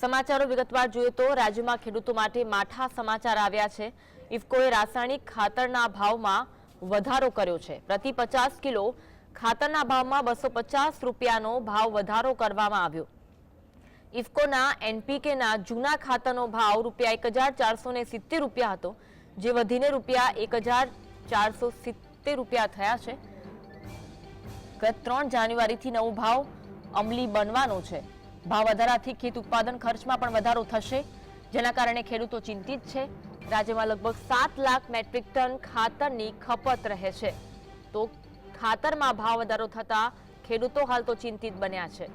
સમાચારો વિગતવાર જોઈએ તો રાજ્યમાં ખેડૂતો માટે માઠા સમાચાર આવ્યા છે. ઇફકોએ રાસાયણિક ખાતરના ભાવમાં વધારો કર્યો છે. પ્રતિ પચાસ કિલો ખાતરના ભાવમાં બસો પચાસ રૂપિયાનો ભાવ વધારો કરવામાં આવ્યો. ઇફકોના એનપીકેના જૂના ખાતરનો ભાવ રૂપિયા એક હજાર ચારસો ને સિત્તેર રૂપિયા હતો, જે વધીને રૂપિયા એક હજાર ચારસો સિત્તેર રૂપિયા થયા છે. ગત ત્રણ જાન્યુઆરીથી નવો ભાવ અમલી બનવાનો છે. ભાવ વધારાથી ખેત ઉત્પાદન ખર્ચમાં પણ વધારો થશે, જેના કારણે ખેડૂતો ચિંતિત છે. રાજ્યમાં લગભગ સાત લાખ મેટ્રિક ટન ખાતરની ખપત રહે છે. તો ખાતરમાં ભાવ વધારો થતા ખેડૂતો હાલ તો ચિંતિત બન્યા છે.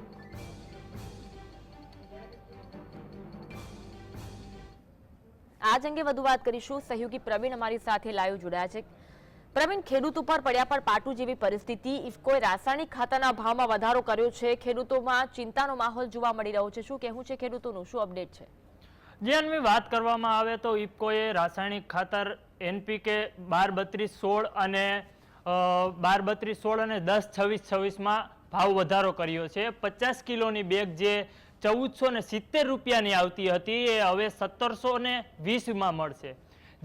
આજ અંગે વધુ વાત કરીશું. સહયોગી પ્રવીણ અમારી સાથે લાઈવ જોડાયા છે. પ્રવીણ ખેડૂત ઉપર પડ્યા પર પાટું જેવી પરિસ્થિતિ. ઇફકોએ રાસાયણિક ખાતાના ભાવમાં વધારો કર્યો છે, ખેડૂતોમાં ચિંતાનો માહોલ જોવા મળી રહ્યો છે. શું કહેવું છે ખેડૂતોનું? શું અપડેટ છે? જે અન્વી વાત કરવામાં આવે તો ઇફકોએ રાસાયણિક ખાતર એનપીકે બાર બત્રીસ સોળ અને બાર બત્રીસ સોળ અને દસ છવ્વીસ છવ્વીસમાં ભાવ વધારો કર્યો છે. પચાસ કિલોની બેગ જે ચૌદસો ને સિત્તેર રૂપિયાની આવતી હતી, એ હવે સત્તરસો ને વીસમાં મળશે.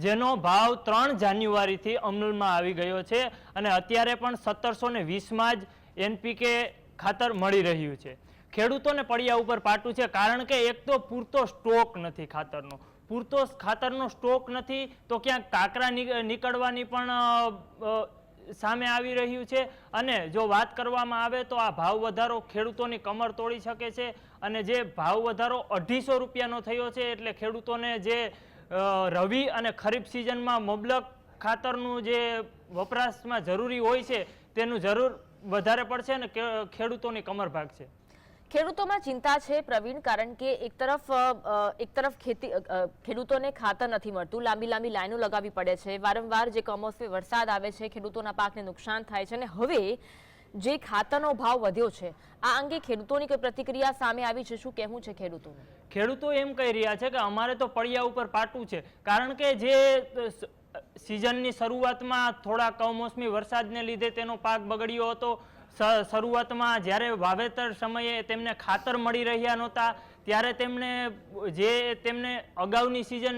જેનો ભાવ ત્રણ જાન્યુઆરીથી અમલમાં આવી ગયો છે અને અત્યારે પણ સત્તરસો ને વીસમાં જ એનપીકે ખાતર મળી રહ્યું છે. ખેડૂતોને પડ્યા ઉપર પાટું છે કારણ કે એક તો પૂરતો સ્ટોક નથી ખાતરનો. પૂરતો ખાતરનો સ્ટોક નથી તો ક્યાંક કાંકરા નીકળવાની પણ સામે આવી રહ્યું છે. અને જો વાત કરવામાં આવે તો આ ભાવ વધારો ખેડૂતોની કમર તોડી શકે છે. અને જે ભાવ વધારો અઢીસો રૂપિયાનો થયો છે એટલે ખેડૂતોને જે રવિ અને ખરીફ સિઝનમાં મબલક ખાતરનું જે વપરાશમાં જરૂરી હોય છે, તેનું જરૂર વધારે પડશે અને ખેડૂતોની કમર ભાગશે ખેડૂતોમાં ચિંતા છે પ્રવીણ, કારણ કે એક તરફ એક તરફ ખેતી ખેડૂતોને ખાતર નથી મળતું. લાંબી લાંબી લાઈનો લગાવવી પડે છે. વારંવાર જે કમોસમી વરસાદ આવે છે, ખેડૂતોના પાકને નુકસાન થાય છે અને હવે જે ખાતરનો ભાવ વધ્યો છે, આ અંગે ખેડૂતોની કોઈ પ્રતિક્રિયા સામે આવી છે? શું કહેવું છે ખેડૂતોનું? ખેડૂતો એમ કહી રહ્યા છે કે અમારે તો પડિયા ઉપર પાટું છે. કારણ કે જે સિઝનની શરૂઆતમાં થોડા કમોસમી વરસાદને લીધે તેનો પાક બગડ્યો હતો. શરૂઆતમાં જ્યારે વાવેતર સમયે તેમને ખાતર મળી રહ્યા નહોતા. ત્યારે તેમણે જે તેમને અગાઉની સિઝન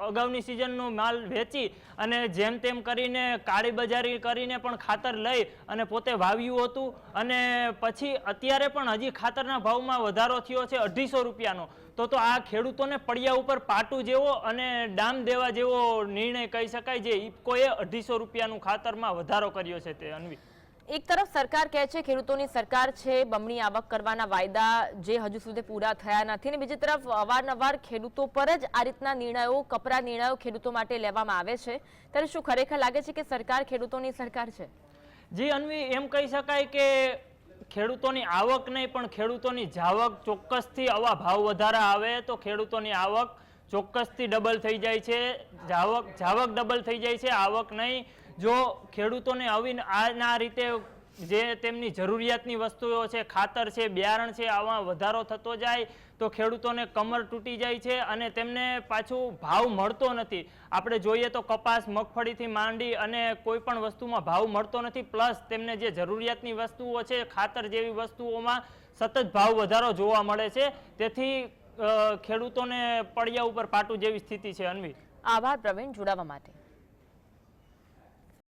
અગાઉની સિઝનનો માલ વેચી અને જેમ તેમ કરીને કાળી બજારી કરીને પણ ખાતર લઈ અને પોતે વાવ્યું હતું અને પછી અત્યારે પણ હજી ખાતરના ભાવમાં વધારો થયો છે અઢીસો રૂપિયાનો. તો તો આ ખેડૂતોને પડિયા ઉપર પાટું જેવો અને ડામ દેવા જેવો નિર્ણય કહી શકાય જે ઇફકોએ અઢીસો રૂપિયાનું ખાતરમાં વધારો કર્યો છે તે, અન્વી. એક તરફ સરકાર કહે છે ખેડૂતોની સરકાર છે, બમણી આવક કરવાના વાયદા જે હજુ સુધી પૂરા થયા નથી અને બીજી તરફ અવારનવાર ખેડૂતો પર જ આ રીતના નિર્ણયો, કપરા નિર્ણયો ખેડૂતો માટે લેવામાં આવે છે. ત્યારે શું ખરેખર લાગે છે કે સરકાર ખેડૂતોની સરકાર છે? જી, અન્વી, એમ કહી શકાય કે ખેડૂતોની આવક નહીં, પણ ખેડૂતોની જાવક ચોક્કસથી આવા ભાવ વધારા આવે તો ખેડૂતોની આવક ચોક્કસથી ડબલ થઈ જાય છે. જાવક જાવક ડબલ થઈ જાય છે, આવક નહીં. જો ખેડૂતોને આવી આના રીતે જે તેમની જરૂરિયાતની વસ્તુઓ છે, ખાતર છે, બિયારણ છે, આવા વધારો થતો જાય તો ખેડૂતોને કમર તૂટી જાય છે અને તેમને પાછું ભાવ મળતો નથી. આપણે જોઈએ તો કપાસ, મગફળીથી માંડી અને કોઈ પણ વસ્તુમાં ભાવ મળતો નથી. પ્લસ તેમને જે જરૂરિયાતની વસ્તુઓ છે, ખાતર જેવી વસ્તુઓમાં સતત ભાવ વધારો જોવા મળે છે. તેથી ખેડૂતોને પડ્યા ઉપર પાટું જેવી સ્થિતિ છે, અન્વી. આભાર પ્રવીણ, જોડાવા માટે.